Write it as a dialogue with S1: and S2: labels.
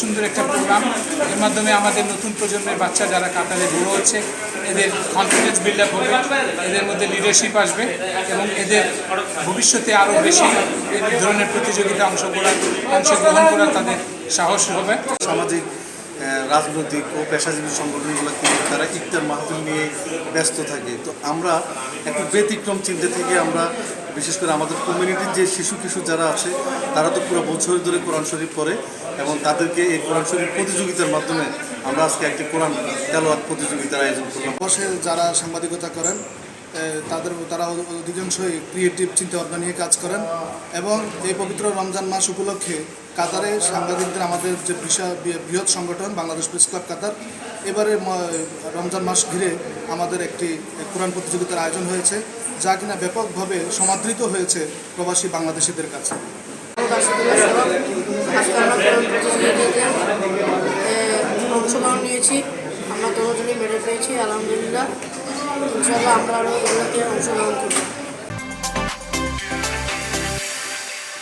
S1: সুন্দর একটা প্রোগ্রাম এর মাধ্যমে আমাদের নতুন প্রজন্মের বাচ্চা যারা কাতারে বড় হচ্ছে, এদের কনফিডেন্স বিল্ড আপ হবে, এদের মধ্যে লিডারশিপ আসবে এবং এদের ভবিষ্যতে আরও বেশি এই ধরনের প্রতিযোগিতা অংশগ্রহণ অংশগ্রহণ করার তাদের সাহস হবে।
S2: সামাজিক রাজনৈতিক ও পেশাজীবী সংগঠনগুলোকে তারা ইফতার মাহফিল নিয়ে ব্যস্ত থাকে। তো আমরা একটু ব্যতিক্রম চিন্তা থেকে আমরা বিশেষ করে আমাদের কমিউনিটির যে শিশু কিশোর যারা আছে, তারা তো পুরো বছর ধরে কোরআন শরীফ পড়ে এবং তাদেরকে এই কোরআন শরীফ প্রতিযোগিতার মাধ্যমে আমরা আজকে একটি কোরআন খেলোয়াড় প্রতিযোগিতার আয়োজন করলাম।
S3: বসে যারা সাংবাদিকতা করেন তাদের তারা অধ- অধিকাংশই ক্রিয়েটিভ চিন্তাভাবনা নিয়ে কাজ করেন এবং এই পবিত্র রমজান মাস উপলক্ষে কাতারে সাংবাদিকদের আমাদের যে বিশাল বৃহৎ সংগঠন বাংলাদেশ প্রেস ক্লাব কাতার, এবারে রমজান মাস ঘিরে আমাদের একটি কোরআন প্রতিযোগিতার আয়োজন হয়েছে, যা কিনা ব্যাপকভাবে সমাদৃত হয়েছে প্রবাসী বাংলাদেশিদের কাছে।
S4: অংশগ্রহণ নিয়েছি। আমরা দুজনই মেডেল পেয়েছি আলহামদুলিল্লাহ। ইনশাল্লাহ আমরা আরও এগুলোতে অংশগ্রহণ করব।